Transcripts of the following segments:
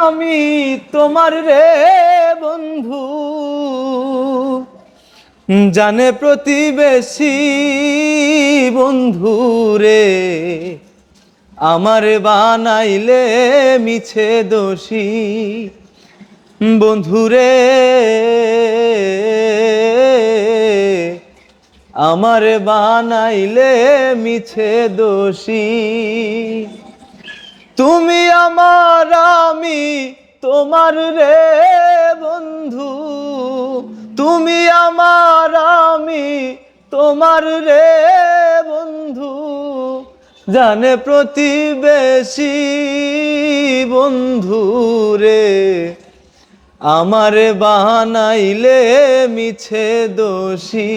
আমি তোমার রে বন্ধু। জানে প্রতিবেশী বন্ধু রে, আমার বানাইলে মিছে দোষী বন্ধুরে আমার বানাইলে মিছে দোষী তুমি আমার, আমি তোমার রে বন্ধু। তুমি আমার, আমি তোমার রে বন্ধু। জানে প্রতিবেশী বন্ধু রে, আমার বানাইলে মিছে দোষী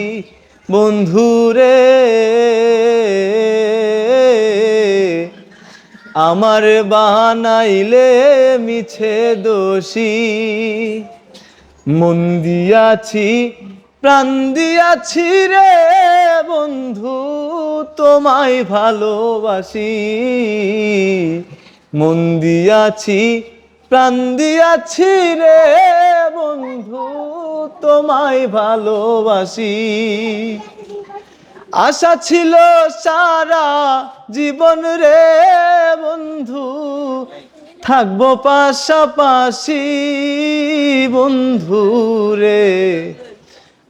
বন্ধুরে আমার বানাইলে মিছে দোষী। মন দিয়াছি, প্রাণ দিয়াছি রে বন্ধু, তোমায় ভালোবাসি। মন দিয়াছি, প্রাণ দিয়াছি রে বন্ধু, তোমায় ভালোবাসি। আশা ছিল সারা জীবন রে বন্ধু। থাকব পাশাপাশি বন্ধু রে।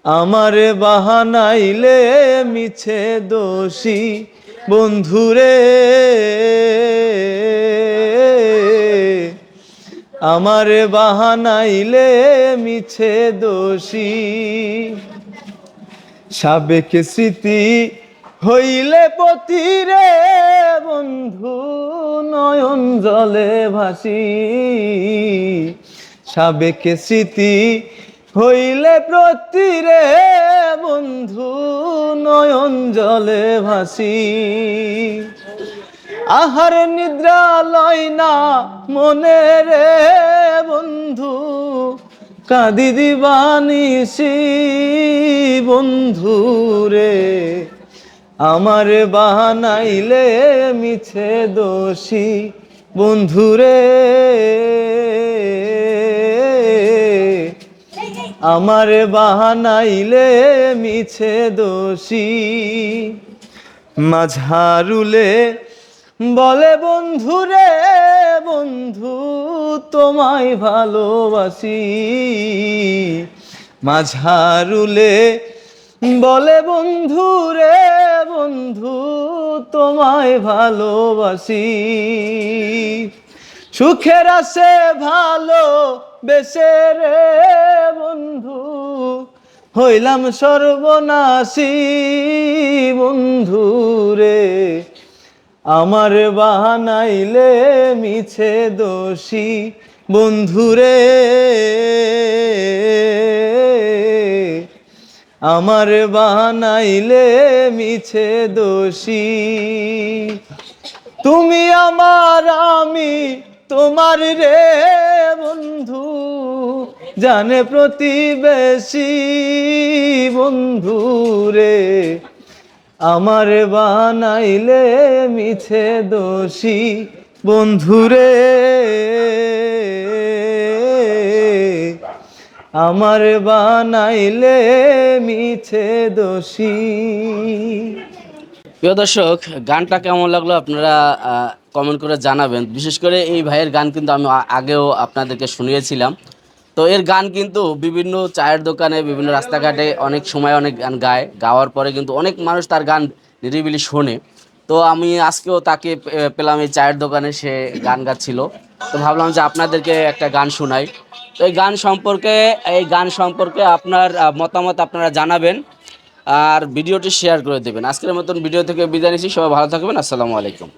আমার বাহানাইলে মিছে দোষী বন্ধু বন্ধুরে আমার বাহানাইলে মিছে দোষী সাবেক স্মৃতি হইলে পতিরে বন্ধু নয়ন জলে ভাসি। সাবেক স্মৃতি হইলে প্রতিরে বন্ধু নয়ন জলে ভাসি। আহার নিদ্রা লয় না মনে রে কাঁদি দিবানিসি বন্ধু রে আমার বাহানাইলে মিছে দোষী বন্ধুরে। আমার বাহানাইলে মিছে দোষী মাঝারুলে বলে বন্ধু রে বন্ধু, তোমায় ভালোবাসি। মাঝারুলে বলে বন্ধু রে বন্ধু, তোমায় ভালোবাসি। সুখের আসে ভালো বেসে রে বন্ধু, হইলাম সর্বনাশী বন্ধু রে আমার বাহানাইলে মিছে দোষী বন্ধুরে। আমার বাহানাইলে মিছে দোষী। তুমি আমার, আমি তোমার রে বন্ধু, জানে প্রতিবেশী বন্ধু রে আমার বানাইলে মিছে দোষী বন্ধুরে। আমার বানাইলে মিছে দোষী। প্রিয় দর্শক, গানটা কেমন লাগল আপনারা কমেন্ট করে জানাবেন। বিশেষ করে এই ভাইয়ের গান কিন্তু আমি আগেও আপনাদেরকে শুনিয়েছিলাম। তো এর গান কিন্তু বিভিন্ন চায়ের দোকানে, বিভিন্ন রাস্তাঘাটে অনেক সময় অনেক গান গায়। গাওয়ার পরে কিন্তু অনেক মানুষ তার গান নিরিবিলি শোনে। তো আমি আজকেও তাকে পেলাম এই চায়ের দোকানে, সে গান গাচ্ছিল। তো ভাবলাম যে আপনাদেরকে একটা গান শোনাই। তো এই গান সম্পর্কে, এই গান সম্পর্কে আপনার মতামত আপনারা জানাবেন আর ভিডিওটি শেয়ার করে দেবেন। আজকের মতন ভিডিও থেকে বিদায় নিচ্ছি। সবাই ভালো থাকবেন। আসসালামু আলাইকুম।